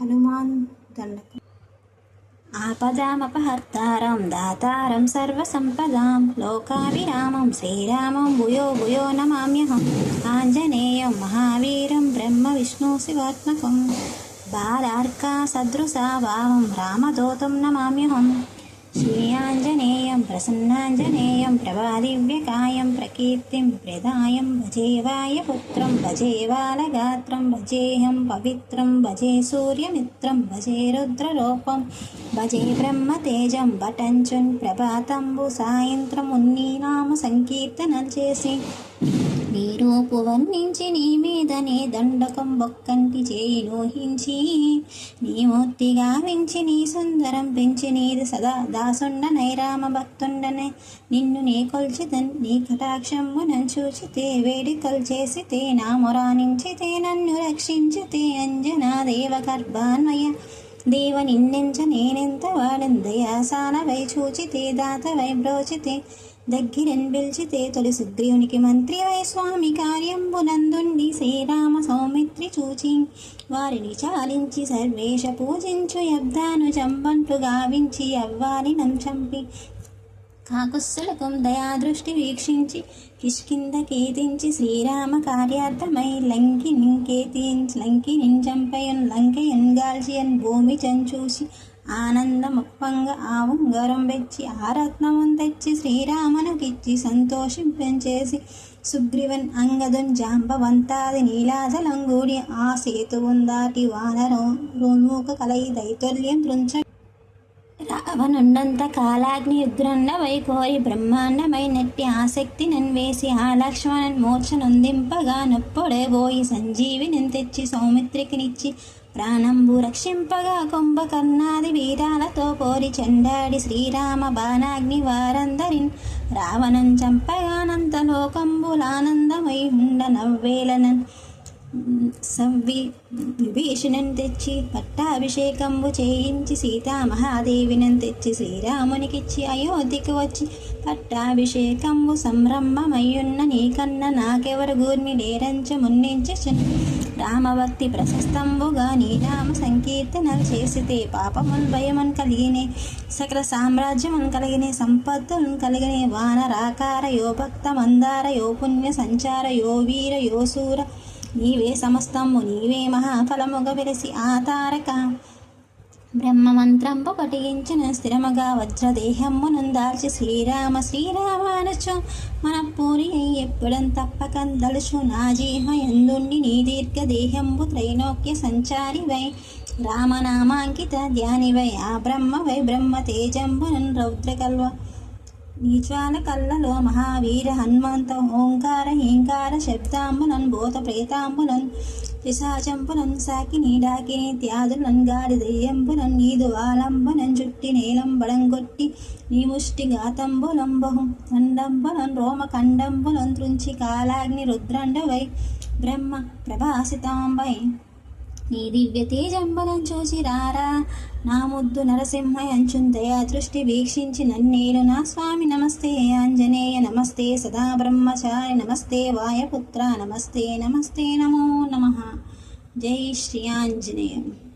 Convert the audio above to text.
హనుమాన్ దండకం. ఆపదామపహర్తారం దాతారం సర్వసంపదాం. లోకావిరామం శ్రీరామం భూయో భూయో నమామ్యహం. ఆంజనేయం మహావీరం బ్రహ్మ విష్ణు శివాత్మకం. బాలార్కా సదృశా భావం రామదూతం నమామ్యహం. ప్రసన్నాంజనేయం ప్రభాదివ్యకాయం ప్రకీర్తిం ప్రదాయం భజేవాయ పుత్రం భజే బాలగాత్రం భజేహం పవిత్రం భజే సూర్యమిత్రం భజే రుద్రరూపం భజే బ్రహ్మతేజం భటంచున్ ప్రభాతంబు సాయంత్రం ఉన్ని నామ సంకీర్తనలు చేసి నీ రూపు వర్ణించి నీ మీదనే దండకం బొక్కంటి చేయి లోహించి నీ మూర్తి గావించి నీ సుందరం పెంచి నీది సదా దాసుండ నైరామ భక్తుండనే. నిన్ను నీ కొల్చిదన్ నీ కటాక్షమ్ము నన్ను చూచితే వేడుకలు చేసితే నా మొరానించితే నన్ను రక్షించితే అంజనా దేవ గర్భాన్వయ. దేవ నిన్నెంచ నేనెంత వాడందయాసాన వై చూచితే దాత వై బ్రోచితే. దగ్గిరన్ పిలిచితే తొలి సుగ్రీవునికి మంత్రి వై స్వామి కార్యంబునందుండి శ్రీరామ సౌమిత్రి చూచి. వారిని చాలించి సర్వేష పూజించు యబ్దాను చంబంటు గావించి అవ్వాలి నంచంపి కాకుస్సులకం దయాదృష్టి వీక్షించి కిష్కింద కేతించి శ్రీరామ కార్యార్థమై లంకిని కేతించి లంకిని చంపయన్ లంకయన్ గాల్చియన్ భూమి చంచూసి. ఆనందమప్పంగ ఆ ఉంగరం వెచ్చి ఆ రత్నమున్ తెచ్చి శ్రీరామనుకిచ్చి సంతోషింపెంచేసి సుగ్రీవన్ అంగదున్ జాంబవంతాది నీలాజలంగూడి ఆ సేతువున్ దాటి వానరో రోమూక కలయి దైతుల్యం తృంచ రావణుండంత కాలాగ్ని యుద్రండ వైకోరి బ్రహ్మాండమైనట్టి ఆసక్తి నన్వేసి ఆ లక్ష్మణన్ మూర్ఛనొందింపగా నొప్పుడే పోయి సంజీవిని తెచ్చి సౌమిత్రికినిచ్చి ప్రాణంబు రక్షింపగా కుంభకర్ణాది వీరాలతో పోరి చెండాడి శ్రీరామ బాణాగ్ని వారందరిన్ రావణం చంపగానంత లోకంబులానందమై ఉండ నవ్వేలనన్. సవ్వి విభీషణను తెచ్చి పట్టాభిషేకంబు చేయించి సీతామహాదేవిని తెచ్చి శ్రీరామునికిచ్చి అయోధ్యకి వచ్చి పట్టాభిషేకంబు సంరంభమయ్యున్న నీకన్న నాకెవరు గూర్మి లేరంచ మున్నించు రామభక్తి ప్రశస్తంబుగా నీనామ సంకీర్తనలు చేసితే పాపమున్ భయమున్ కలిగినే సకల సామ్రాజ్యమున్ కలిగినే సంపత్తులను కలిగినే వానరాకార యో భక్త మందార యో పుణ్య సంచార యో వీర యో సూర నీవే సమస్తము నీవే మహాఫలముగ వెలిసి ఆతారక తారక పఠించిన స్థిరముగా వజ్రదేహమునందాల్చి శ్రీరామ శ్రీరామ అనచు మన పూరి ఎప్పుడం తప్పకం దలుచు నా జీహ ఎందుండి నీ దీర్ఘ దేహంబు త్రైలోక్య సంచారి వై రామనామాంకిత ధ్యానివై ఆ బ్రహ్మ వై బ్రహ్మ తేజంబునన్ రౌద్రకల్వ నీజ్వాల కళ్ళలో మహావీర హనుమంత ఓంకార హీంకార శబ్దాంబునన్ భూత ప్రేతాంబులన్ పిశాచంబులన్ సాకిని డాకిని త్యాదులన్ గాడి దయ్యంబులన్ నీదు వాలంబులన్ చుట్టి నేలం బడంగొట్టి నీ ముష్టి గాతంబులం బహు ఖండంబులన్ రోమ ఖండంబులన్ త్రుంచి కాలాగ్ని రుద్రండవై. బ్రహ్మ ప్రభాసితాంబై. నీ దివ్య తేజంబలం చూచి రారా నా ముద్దు నరసింహ అంచున్ దయా దృష్టి వీక్షించి నన్నేలు నా స్వామి నమస్తే ఆంజనేయ నమస్తే సదా బ్రహ్మచారి నమస్తే వాయపుత్ర నమస్తే నమస్తే నమో నమ. జై శ్రీ ఆంజనేయం.